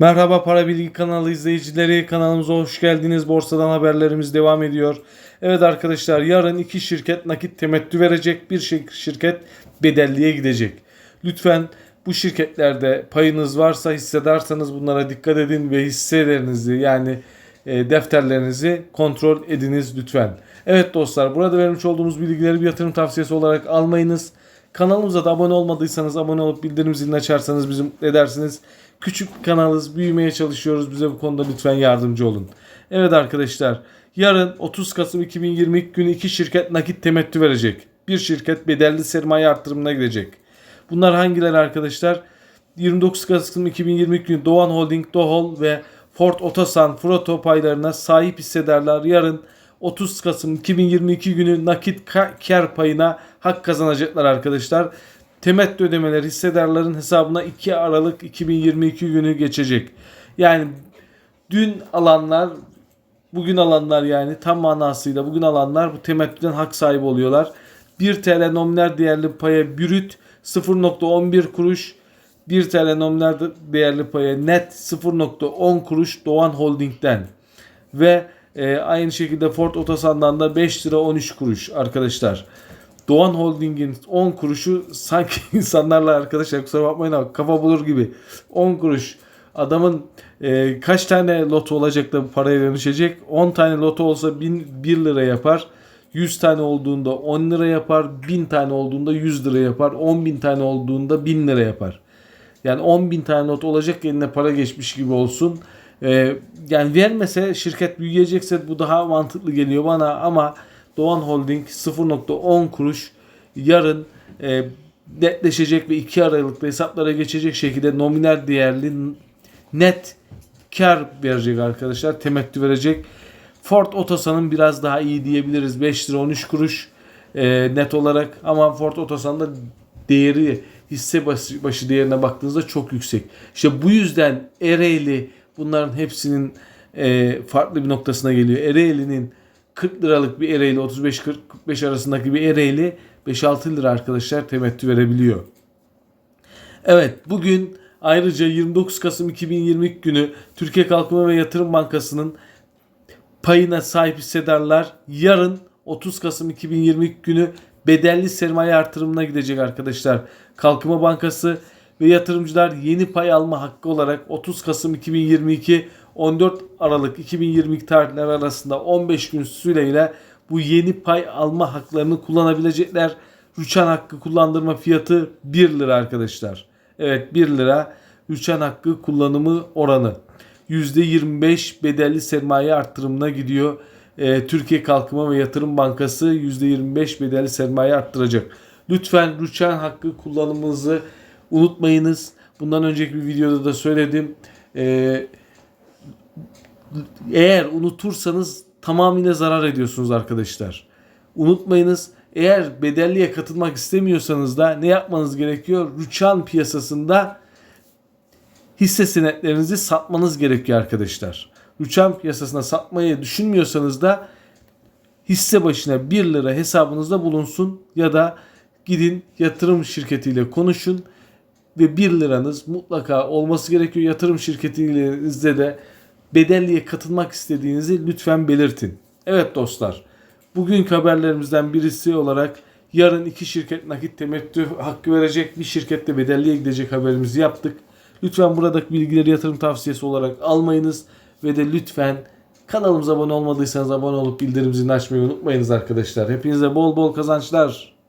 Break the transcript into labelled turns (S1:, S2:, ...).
S1: Merhaba Para Bilgi kanalı izleyicileri kanalımıza hoş geldiniz. Borsadan haberlerimiz devam ediyor. Evet arkadaşlar yarın iki şirket nakit temettü verecek. Bir şir- şirket bedelliye gidecek. Lütfen bu şirketlerde payınız varsa hissedarsanız bunlara dikkat edin ve hisselerinizi yani e, defterlerinizi kontrol ediniz lütfen. Evet dostlar burada vermiş olduğumuz bilgileri bir yatırım tavsiyesi olarak almayınız. Kanalımıza da abone olmadıysanız abone olup bildirim zilini açarsanız bizi mutlu edersiniz. Küçük kanalız, büyümeye çalışıyoruz. Bize bu konuda lütfen yardımcı olun. Evet arkadaşlar, yarın 30 Kasım 2020 günü iki şirket nakit temettü verecek. Bir şirket bedelli sermaye artırımına gidecek. Bunlar hangileri arkadaşlar? 29 Kasım 2020 günü Doğan Holding, Dohol ve Ford Otosan Froto paylarına sahip hissedarlar yarın 30 Kasım 2022 günü nakit ka- kar payına hak kazanacaklar arkadaşlar. Temettü ödemeleri hissedarların hesabına 2 Aralık 2022 günü geçecek. Yani dün alanlar bugün alanlar yani tam manasıyla bugün alanlar bu temettüden hak sahibi oluyorlar. 1 TL nominal değerli paya bürüt 0.11 kuruş 1 TL nominal değerli paya net 0.10 kuruş Doğan Holding'den ve e, aynı şekilde Ford Otosan'dan da 5 lira 13 kuruş arkadaşlar. Doğan Holding'in 10 kuruşu sanki insanlarla arkadaşlar kusura bakmayın ama kafa bulur gibi. 10 kuruş. Adamın e, kaç tane loto olacak da bu paraya dönüşecek? 10 tane loto olsa 1000, 1 lira yapar. 100 tane olduğunda 10 lira yapar. 1000 tane olduğunda 100 lira yapar. 10 bin tane olduğunda 1000 lira yapar. Yani 10 bin tane not olacak eline para geçmiş gibi olsun. Ee, yani vermese şirket büyüyecekse bu daha mantıklı geliyor bana ama Doğan Holding 0.10 kuruş yarın e, netleşecek ve 2 Aralık'ta hesaplara geçecek şekilde nominal değerli net kar verecek arkadaşlar. Temettü verecek. Ford Otosan'ın biraz daha iyi diyebiliriz. 5 lira 13 kuruş e, net olarak ama Ford Otosan'da değeri hisse başı, başı değerine baktığınızda çok yüksek. İşte bu yüzden Ereğli bunların hepsinin e, farklı bir noktasına geliyor. Ereğli'nin 40 liralık bir Ereğli 35-45 arasındaki bir Ereğli 5-6 lira arkadaşlar temettü verebiliyor. Evet bugün ayrıca 29 Kasım 2020 günü Türkiye Kalkınma ve Yatırım Bankası'nın payına sahip hissedarlar yarın 30 Kasım 2020 günü bedelli sermaye artırımına gidecek arkadaşlar. Kalkınma Bankası ve yatırımcılar yeni pay alma hakkı olarak 30 Kasım 2022 14 Aralık 2022 tarihler arasında 15 gün süreyle bu yeni pay alma haklarını kullanabilecekler. Rüçhan hakkı kullandırma fiyatı 1 lira arkadaşlar. Evet 1 lira rüçhan hakkı kullanımı oranı. %25 bedelli sermaye arttırımına gidiyor. Ee, Türkiye Kalkınma ve Yatırım Bankası %25 bedelli sermaye arttıracak. Lütfen rüçhan hakkı kullanımınızı unutmayınız. Bundan önceki bir videoda da söyledim. Ee, eğer unutursanız tamamıyla zarar ediyorsunuz arkadaşlar. Unutmayınız. Eğer bedelliye katılmak istemiyorsanız da ne yapmanız gerekiyor? Rüçhan piyasasında hisse senetlerinizi satmanız gerekiyor arkadaşlar. Rüçhan piyasasına satmayı düşünmüyorsanız da hisse başına 1 lira hesabınızda bulunsun ya da gidin yatırım şirketiyle konuşun ve 1 liranız mutlaka olması gerekiyor. Yatırım şirketinizde de bedelliye katılmak istediğinizi lütfen belirtin. Evet dostlar bugünkü haberlerimizden birisi olarak yarın iki şirket nakit temettü hakkı verecek bir şirkette bedelliye gidecek haberimizi yaptık. Lütfen buradaki bilgileri yatırım tavsiyesi olarak almayınız ve de lütfen kanalımıza abone olmadıysanız abone olup bildirim zilini açmayı unutmayınız arkadaşlar. Hepinize bol bol kazançlar.